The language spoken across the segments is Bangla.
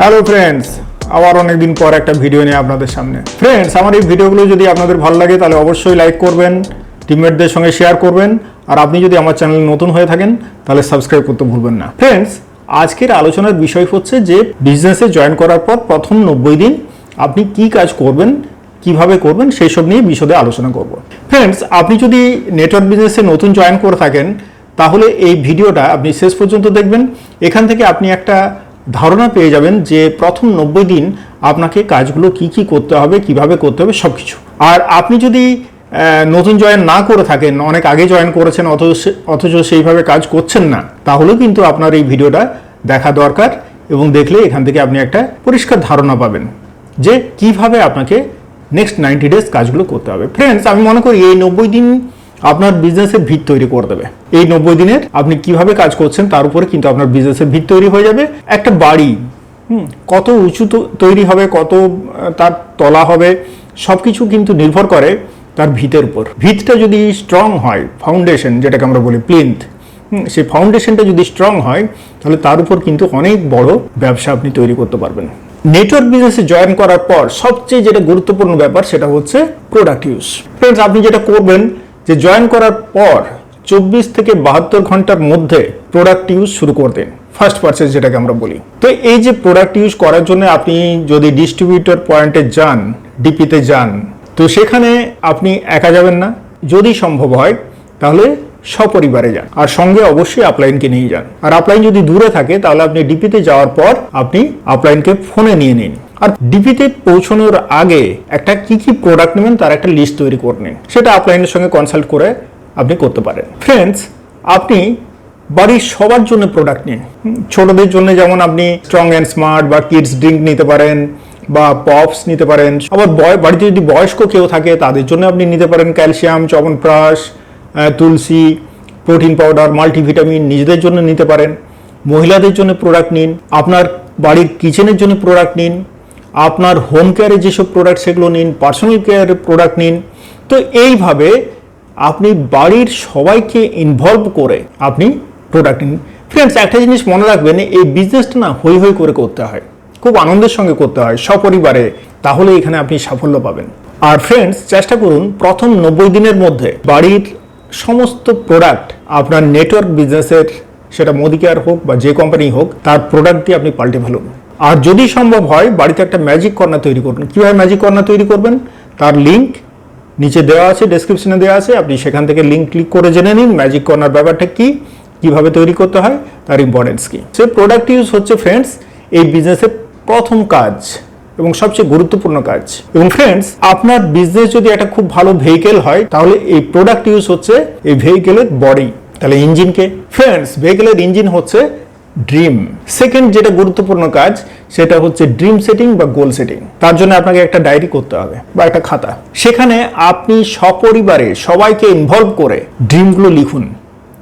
হ্যালো ফ্রেন্ডস আবার অনেকদিন পর একটা ভিডিও নিয়ে আপনাদের সামনে। ফ্রেন্ডস আমার এই ভিডিওগুলো যদি আপনাদের ভালো লাগে, তাহলে অবশ্যই লাইক করবেন টিমমেটদের সঙ্গে শেয়ার করবেন, আর আপনি যদি আমার চ্যানেল নতুন হয়ে থাকেন, তাহলে সাবস্ক্রাইব করতে ভুলবেন না। ফ্রেন্ডস আজকের আলোচনার বিষয় হচ্ছে যে বিজনেসে জয়েন করার পর প্রথম নব্বই দিন আপনি কি কাজ করবেন, কীভাবে করবেন সেই সব নিয়ে বিশদে আলোচনা করব। ফ্রেন্ডস আপনি যদি নেটওয়ার্ক বিজনেসে নতুন জয়েন করে থাকেন, তাহলে এই ভিডিওটা আপনি শেষ পর্যন্ত দেখবেন। এখান থেকে আপনি একটা ধারণা পেয়ে যাবেন যে প্রথম নব্বই দিন আপনাকে কাজগুলো কি কি করতে হবে, কীভাবে করতে হবে সব কিছু আর আপনি যদি নতুন জয়েন না করে থাকেন, অনেক আগে জয়েন করেছেন, অথচ অথচ সেইভাবে কাজ করছেন না, তাহলেও কিন্তু আপনার এই ভিডিওটা দেখা দরকার এবং দেখলে এখান থেকে আপনি একটা পরিষ্কার ধারণা পাবেন যে কীভাবে আপনাকে নেক্সট নাইনটি ডেজ কাজগুলো করতে হবে। ফ্রেন্ডস আমি মনে করি এই নব্বই দিন আপনার বিজনেসের ভিত তৈরি করে দেবে। এই নব্বই দিনের আপনি কীভাবে কাজ করছেন তার উপরে কিন্তু আপনার বিজনেসের ভিত তৈরি হয়ে যাবে। একটা বাড়ি কত উঁচু তৈরি হবে, কত তার তলা হবে সব কিছু কিন্তু নির্ভর করে তার ভিতের উপর। ভিতটা যদি স্ট্রং হয় ফাউন্ডেশন যেটাকে আমরা বলি প্লিন্থ সেই ফাউন্ডেশনটা যদি স্ট্রং হয়, তাহলে তার উপর কিন্তু অনেক বড় ব্যবসা আপনি তৈরি করতে পারবেন। নেটওয়ার্ক বিজনেসে জয়েন করার পর সবচেয়ে যেটা গুরুত্বপূর্ণ ব্যাপার সেটা হচ্ছে প্রোডাক্ট ইউজ ফ্রেন্ডস আপনি যেটা করবেন যে জয়েন করার পর চব্বিশ থেকে বাহাত্তর ঘণ্টার মধ্যে প্রোডাক্ট ইউজ শুরু করে দিন। ফার্স্ট পারচেজ যেটাকে আমরা বলি। তো এই যে প্রোডাক্ট ইউজ করার জন্য আপনি যদি ডিস্ট্রিবিউটর পয়েন্টে যান ডিপিতে যান, তো সেখানে আপনি একা যাবেন না। যদি সম্ভব হয়, তাহলে সপরিবারে যান। আর সঙ্গে অবশ্যই আপলাইনকে নিয়ে যান। আর আপলাইন যদি দূরে থাকে, তাহলে আপনি ডিপিতে যাওয়ার পর আপনি আপলাইনকে ফোনে নিয়ে নিন। আর ডিপিতে পৌঁছানোর আগে একটা কি কি প্রোডাক্ট নেবেন তার একটা লিস্ট তৈরি করে নিন। সেটা আপলাইনের সঙ্গে কনসাল্ট করে আপনি করতে পারেন। ফ্রেন্ডস আপনি বাড়ির সবার জন্য প্রোডাক্ট নিন। ছোটদের জন্য যেমন আপনি স্ট্রং অ্যান্ড স্মার্ট বা কিডস ড্রিঙ্ক নিতে পারেন বা পপস নিতে পারেন। আবার বাড়িতে যদি বয়স্ক কেউ থাকে, তাদের জন্য আপনি নিতে পারেন calcium chyawanprash tulsi protein powder multivitamin নিজেদের জন্য নিতে পারেন। মহিলাদের জন্য প্রোডাক্ট নিন। আপনার বাড়ির কিচেনের জন্য প্রোডাক্ট নিন। আপনার হোম কেয়ারে যেসব প্রোডাক্ট সেগুলো নিন পার্সোনাল কেয়ারের প্রোডাক্ট নিন, তো এইভাবে আপনি বাড়ির সবাইকে ইনভলভ করে আপনি প্রোডাক্ট নিন। ফ্রেন্ডস একটা জিনিস মনে রাখবেন, এই বিজনেসটা না হই হই করে করতে হয়। খুব আনন্দের সঙ্গে করতে হয়, সপরিবারে, তাহলে এখানে আপনি সাফল্য পাবেন। আর ফ্রেন্ডস চেষ্টা করুন প্রথম নব্বই দিনের মধ্যে বাড়ির সমস্ত প্রোডাক্ট আপনার নেটওয়ার্ক বিজনেসের সেটা মোদি কেয়ার হোক বা যে কোম্পানি হোক, তার প্রোডাক্ট দিয়ে আপনি পাল্টে ফেলুন। আর যদি সম্ভব হয়, বাড়িতে একটা ম্যাজিক কর্নার তৈরি করুন। কীভাবে ম্যাজিক কর্নার তৈরি করবেন? তার লিঙ্ক নিচে দেওয়া আছে ডেসক্রিপশনে দেওয়া আছে। আপনি সেখান থেকে লিঙ্ক ক্লিক করে জেনে নিন ম্যাজিক কর্নার ব্যাপারটা কী, কীভাবে তৈরি করতে হয়, তার ইম্পর্টেন্স কি। সে প্রোডাক্ট ইউজ হচ্ছে ফ্রেন্ডস এই বিজনেসের প্রথম কাজ এবং সবচেয়ে গুরুত্বপূর্ণ কাজ। এবং ফ্রেন্ডস আপনার বিজনেস যদি একটা খুব ভালো ভেহিকেল হয়, তাহলে এই প্রোডাক্ট ইউজ হচ্ছে এই ভেহিকেলের বডি তাহলে ইঞ্জিনকে ফ্রেন্ডস ভেহিকেলের ইঞ্জিন হচ্ছে ড্রিম সেকেন্ড যেটা গুরুত্বপূর্ণ কাজ, সেটা হচ্ছে ড্রিম সেটিং বা গোল সেটিং তার জন্য আপনাকে একটা ডায়েরি করতে হবে বা একটা খাতা। সেখানে আপনি সপরিবারে সবাইকে ইনভলভ করে ড্রিমগুলো লিখুন।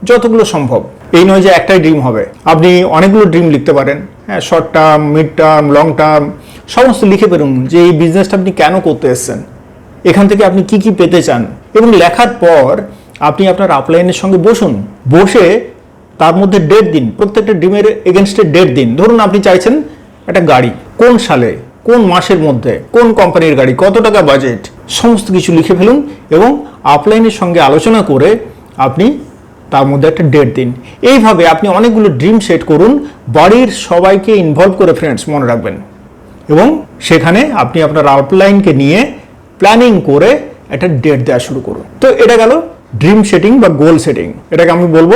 যতগুলো সম্ভব। এই নয় যে একটাই ড্রিম হবে। আপনি অনেকগুলো ড্রিম লিখতে পারেন। হ্যাঁ short term mid term long term সমস্ত লিখে বেরুন যে এই বিজনেসটা আপনি কেন করতে এসছেন। এখান থেকে আপনি কি কি পেতে চান? এবং লেখার পর আপনি আপনার আপলাইনের সঙ্গে বসুন। বসে তার মধ্যে ডেট দিন, প্রত্যেকটা ডিমের এগেনস্টে ডেট দিন। ধরুন আপনি চাইছেন একটা গাড়ি, কোন সালে, কোন মাসের মধ্যে, কোন কোম্পানির গাড়ি, কত টাকা বাজেট সমস্ত কিছু লিখে ফেলুন এবং আপলাইনের সঙ্গে আলোচনা করে আপনি তার মধ্যে একটা ডেট দিন। এইভাবে আপনি অনেকগুলো ড্রিম সেট করুন, বাড়ির সবাইকে ইনভলভ করে ফ্রেন্ডস মনে রাখবেন এবং সেখানে আপনি আপনার আউটলাইনকে নিয়ে প্ল্যানিং করে একটা ডেট দেওয়া শুরু করুন। তো এটা গেল ড্রিম সেটিং বা গোল সেটিং এটাকে আমি বলব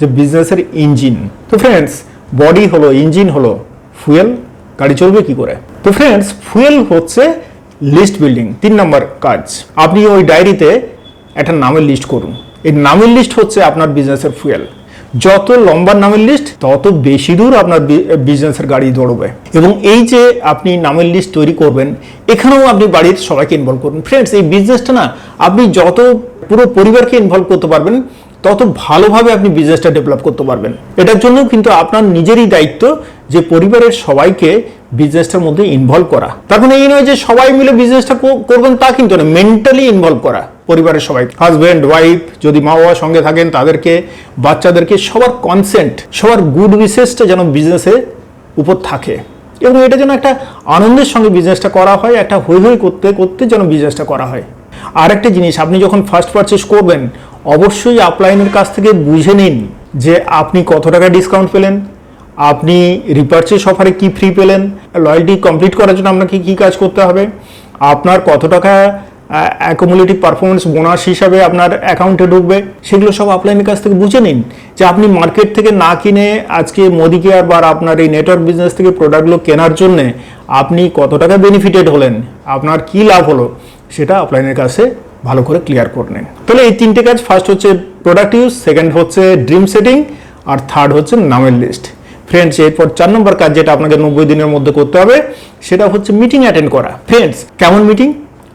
যে বিজনেসের ইঞ্জিন তো ফ্রেন্ডস বডি হলো ইঞ্জিন হলো ফুয়েল গাড়ি চলবে কি করে? তো ফ্রেন্ডস ফুয়েল হচ্ছে লিস্ট বিল্ডিং তিন নম্বর কাজ। আপনি ওই ডায়েরিতে একটা নামের লিস্ট করুন। এই নামের লিস্ট হচ্ছে আপনার বিজনেসের ফুয়েল যত লম্বা নামের লিস্ট তত বেশি দূর আপনার বিজনেসের গাড়ি দৌড়বে। এবং এই যে আপনি নামের লিস্ট তৈরি করবেন, এখানেও আপনি বাড়ির সবাইকে ইনভলভ করুন। ফ্রেন্ডস এই বিজনেসটা না, আপনি যত পুরো পরিবারকে ইনভলভ করতে পারবেন তত ভালোভাবে আপনি বিজনেসটা ডেভেলপ করতে পারবেন। এটার জন্য কিন্তু আপনার নিজেরই দায়িত্ব যে পরিবারের সবাইকে বিজনেসটার মধ্যে ইনভলভ করা। তার মানে এই নয় যে সবাই মিলে বিজনেসটা করবেন তা কিন্তু না মেন্টালি ইনভলভ করা পরিবারের সবাই। হাজব্যান্ড ওয়াইফ যদি মা বাবা সঙ্গে থাকেন, তাদেরকে, বাচ্চাদেরকে সবার কনসেন্ট সবার গুড উইসেসটা যেন বিজনেসের উপর থাকে। এবং এটা যেন একটা আনন্দের সঙ্গে বিজনেসটা করা হয়, একটা হৈ হৈ করতে করতে যেন বিজনেসটা করা হয়। আর একটা জিনিস, আপনি যখন ফার্স্ট পারচেস করবেন অবশ্যই আপলাইনের কাছ থেকে বুঝে নিন যে আপনি কত টাকা ডিসকাউন্ট পেলেন, আপনি রিপারচেস অফারে কি ফ্রি পেলেন লয়্যালটি কমপ্লিট করার জন্য আপনাকে কি কাজ করতে হবে, আপনার কত টাকা অ্যাকোমোলেটিভ পারফরমেন্স বোনাস হিসাবে আপনার অ্যাকাউন্টে ঢুকবে, সেগুলো সব আপলাইনের কাছ থেকে বুঝে নিন যে আপনি মার্কেট থেকে না কিনে আজকে মোদি বা আপনার এই নেটওয়ার্ক বিজনেস থেকে প্রোডাক্টগুলো কেনার জন্যে আপনি কত টাকা বেনিফিটেড হলেন, আপনার কি লাভ হলো, সেটা আপলাইনের কাছে ভালো করে ক্লিয়ার করে নেন। তাহলে এই তিনটে কাজ ফার্স্ট হচ্ছে প্রোডাক্ট ইউজ সেকেন্ড হচ্ছে ড্রিম সেটিং আর থার্ড হচ্ছে নামের লিস্ট ফ্রেন্ডস এরপর চার নম্বর কাজ যেটা আপনাকে নব্বই দিনের মধ্যে করতে হবে, সেটা হচ্ছে মিটিং অ্যাটেন্ড করা। ফ্রেন্ডস কেমন মিটিং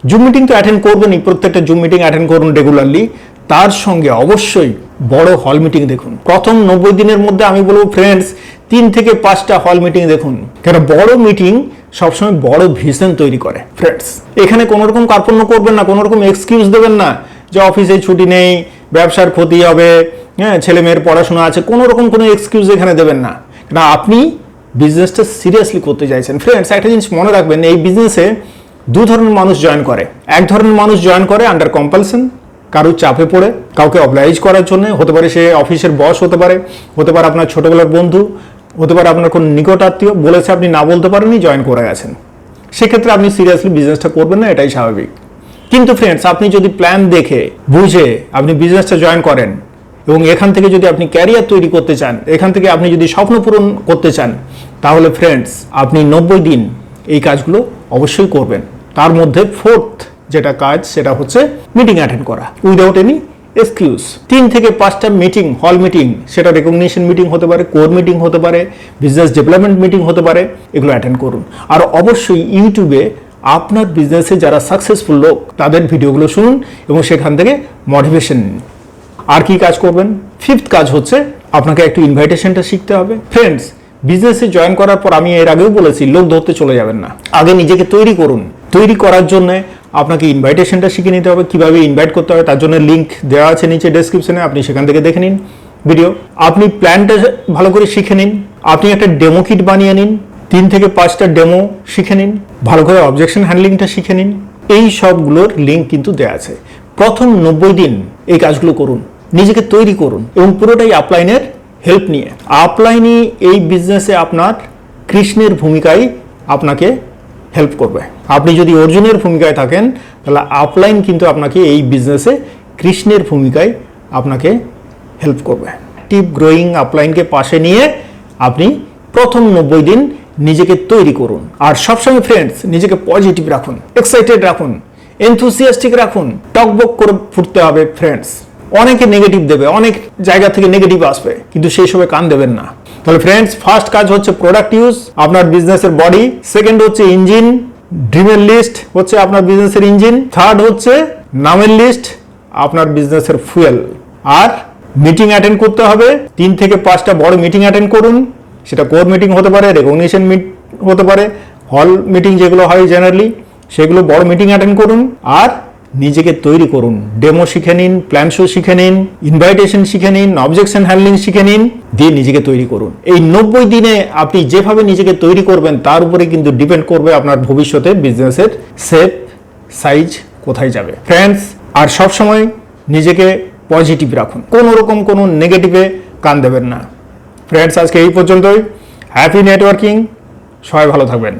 জুম মিটিং তো অ্যাটেন্ড করবেনই, প্রত্যেকটা জুম মিটিং অ্যাটেন্ড করুন রেগুলারলি তার সঙ্গে অবশ্যই বড় হল মিটিং দেখুন। প্রথম নব্বই দিনের মধ্যে আমি বলব ফ্রেন্ডস তিন থেকে পাঁচটা হল মিটিং দেখুন। কেন? বড় মিটিং সবসময় বড় ভিশন তৈরি করে ফ্রেন্ডস এখানে কোনো রকম কার্পণ্য করবেন না কোনো রকম এক্সকিউজ দেবেন না যে অফিসে ছুটি নেই, ব্যবসার ক্ষতি হবে হ্যাঁ ছেলে মেয়ের পড়াশোনা আছে কোনো রকম কোনো এক্সকিউজ এখানে দেবেন না। না, আপনি বিজনেসটা সিরিয়াসলি করতে চাইছেন। ফ্রেন্ডস একটা জিনিস মনে রাখবেন, এই বিজনেসে দু ধরনের মানুষ জয়েন করে। এক ধরনের মানুষ জয়েন করে আন্ডার কম্পালশন কারও চাপে পড়ে, কাউকে অবলাইজ করার জন্য, হতে পারে সে অফিসের বস হতে পারে হতে পারে আপনার ছোটবেলার বন্ধু হতে পারে আপনার কোনো নিকট আত্মীয়, বলেছে আপনি না বলতে পারেননি জয়েন করে গেছেন। সেক্ষেত্রে আপনি সিরিয়াসলি বিজনেসটা করবেন না, এটাই স্বাভাবিক। কিন্তু ফ্রেন্ডস আপনি যদি প্ল্যান দেখে, বুঝে আপনি বিজনেসটা জয়েন করেন, এবং এখান থেকে যদি আপনি ক্যারিয়ার তৈরি করতে চান, এখান থেকে আপনি যদি স্বপ্ন পূরণ করতে চান, তাহলে ফ্রেন্ডস আপনি নব্বই দিন এই কাজগুলো অবশ্যই করবেন। তার মধ্যে ফোর্থ যেটা কাজ, সেটা হচ্ছে মিটিং অ্যাটেন্ড করা। উইদাউট এনি এক্সকিউজ তিন থেকে পাঁচটা মিটিং, হল মিটিং, সেটা রেকগনিশন মিটিং হতে পারে কোর মিটিং হতে পারে বিজনেস ডেভেলপমেন্ট মিটিং হতে পারে, এগুলো অ্যাটেন্ড করুন। আর অবশ্যই ইউটিউবে আপনার বিজনেসে যারা সাকসেসফুল লোক, তাদের ভিডিওগুলো শুনুন এবং সেখান থেকে মোটিভেশন নিন। আর কি কাজ করবেন? ফিফথ কাজ হচ্ছে আপনাকে একটু ইনভাইটেশনটা শিখতে হবে। ফ্রেন্ডস বিজনেসে জয়েন করার পর আমি এর আগেও বলেছি, লোক ধরতে চলে যাবেন না। আগে নিজেকে তৈরি করুন। তৈরি করার জন্য আপনাকে ইনভাইটেশনটা শিখে নিতে হবে, কীভাবে ইনভাইট করতে হবে তার জন্য লিঙ্ক দেওয়া আছে নিচে ডেসক্রিপশনে আপনি সেখান থেকে দেখে নিন ভিডিও আপনি প্ল্যানটা ভালো করে শিখে নিন, আপনি একটা ডেমো কিট বানিয়ে নিন, তিন থেকে পাঁচটা ডেমো শিখে নিন, ভালো করে অবজেকশন হ্যান্ডলিংটা শিখে নিন, এই সবগুলোর লিঙ্ক কিন্তু দেওয়া আছে। প্রথম নব্বই দিন এই কাজগুলো করুন, নিজেকে তৈরি করুন এবং পুরোটাই আপলাইনের হেল্প নিয়ে। আপলাইনই এই বিজনেসে আপনার কৃষ্ণের ভূমিকায় আপনাকে হেল্প করবে। আপনি যদি অর্জুনের ভূমিকায় থাকেন, তাহলে আপলাইন কিন্তু আপনাকে এই বিজনেসে কৃষ্ণের ভূমিকায় আপনাকে হেল্প করবে। টিপ গ্রোয়িং আপলাইনকে পাশে নিয়ে আপনি প্রথম নব্বই দিন নিজেকে তৈরি করুন। আর সবসময় ফ্রেন্ডস নিজেকে পজিটিভ রাখুন এক্সাইটেড রাখুন এনথুসিয়াস্টিক রাখুন। টকবক করে ফুটতে হবে ফ্রেন্ডস অনেকে নেগেটিভ দেবে, অনেক জায়গা থেকে নেগেটিভ আসবে, কিন্তু সেই সময় কান দেবেন না। তাহলে ফ্রেন্ডস ফার্স্ট কাজ হচ্ছে প্রোডাক্ট ইউজ আপনার বিজনেসের বডি সেকেন্ড হচ্ছে ইঞ্জিন ড্রিমের লিস্ট হচ্ছে আপনার বিজনেসের ইঞ্জিন থার্ড হচ্ছে নামের লিস্ট আপনার বিজনেসের ফুয়েল আর মিটিং অ্যাটেন্ড করতে হবে, তিন থেকে পাঁচটা বড় মিটিং অ্যাটেন্ড করুন, সেটা কোর মিটিং হতে পারে রেকগনিশন মিট হতে পারে হল মিটিং যেগুলো হয় জেনারেলি সেগুলো বড় মিটিং অ্যাটেন্ড করুন। আর নিজেকে তৈরি করুন। ডেমো শিখে নিন প্ল্যান শো শিখে নিন ইনভাইটেশন শিখে নিন অবজেকশন হ্যান্ডলিং শিখে নিন, দিয়ে নিজেকে তৈরি করুন। এই নব্বই দিনে আপনি যেভাবে নিজেকে তৈরি করবেন, তার উপরে কিন্তু ডিপেন্ড করবে আপনার ভবিষ্যতে বিজনেসের সেপ সাইজ কোথায় যাবে। ফ্রেন্ডস আর সবসময় নিজেকে পজিটিভ রাখুন। কোনো রকম কোনো নেগেটিভে কান দেবেন না। ফ্রেন্ডস আজকে এই পর্যন্তই। হ্যাপি নেটওয়ার্কিং সবাই ভালো থাকবেন।